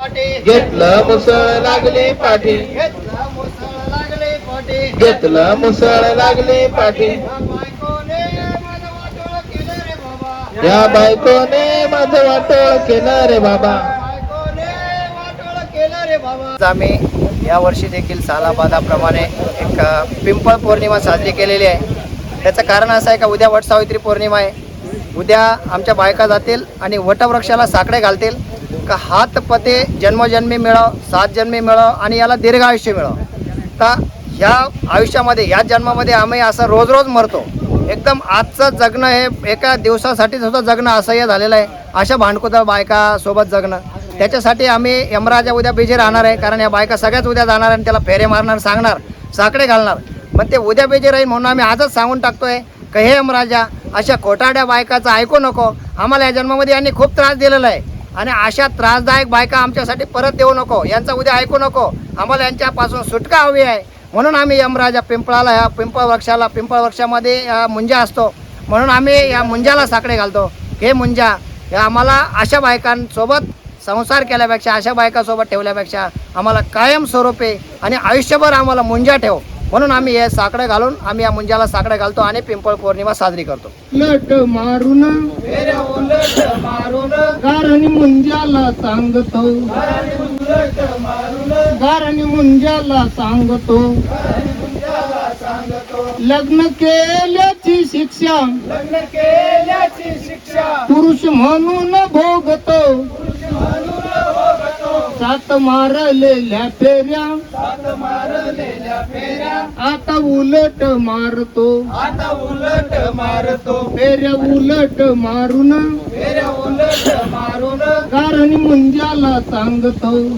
पाटी. घेतलं मुसळ लागले पाठी घेतला मुसळ लागले पाटी. घेतलं मुसळ लागले पाठी या बायकोने माझं वाटोळ केलं रे बाबा. या बायकोने माझं वाटोळ केलं रे बाबा. बायकोने वाटोळ केलं रे बाबा. आम्ही यावर्षी देखील सालाबादाप्रमाणे एक पिंपळ पौर्णिमा साजरी केलेली आहे. त्याचं कारण असं आहे का उद्या वट सावित्री पौर्णिमा आहे. उद्या आमच्या बायका जातील आणि वटवृक्षाला साकडे घालतील. का हात पते जन्मजन्मी मिळव सात जन्मी मिळव आणि याला दीर्घ आयुष्य मिळव. तर ह्या आयुष्यामध्ये या जन्मामध्ये आम्ही असं रोज रोज मरतो. एकदम आजचं जगणं हे एका दिवसासाठी सुद्धा जगणं असह्य झालेलं आहे. अशा भांडकुदळ बायका सोबत जगणं. त्याच्यासाठी आम्ही यमराजा उद्या बिझी राहणार आहे कारण या बायका सगळ्याच उद्या जाणार आणि त्याला फेरे मारणार सांगणार साकडे घालणार. मग ते उद्या बिझी राहील म्हणून आम्ही आजच सांगून टाकतोय का हे यमराजा अशा खोटाड्या बायकाचं ऐकू नको. आम्हाला या जन्मामध्ये यांनी खूप त्रास दिलेला आहे. आणि अशा त्रासदायक बायका आमच्यासाठी परत देऊ नको. यांचा उद्या ऐकू नको. आम्हाला यांच्यापासून सुटका हवी आहे. म्हणून आम्ही यमराजा पिंपळाला ह्या पिंपळ वृक्षाला पिंपळ वृक्षामध्ये मुंजा असतो. म्हणून आम्ही या मुंजाला साकडे घालतो. हे मुंजा या आम्हाला अशा बायकांसोबत संसार केल्यापेक्षा अशा बायकासोबत ठेवल्यापेक्षा आम्हाला कायमस्वरूपी आणि आयुष्यभर आम्हाला मुंजा ठेव. म्हणून आम्ही हे साकडे घालून आम्ही या मुंजाला साकडे घालतो आणि पिंपळ पौर्णिमा साजरी करतो. लट मारून गारणी मुंजाला सांगतो. गारणी मुंजाला सांगतो. लग्न केल्याची शिक्षा. पुरुष म्हणून भोगतो. सात मारलेल्या फेऱ्या. आता उलट मारतो. आता उलट मारतो. फेऱ्या उलट मारून. फेऱ्या उलट मारून. गारणी मुंजाला सांगतो.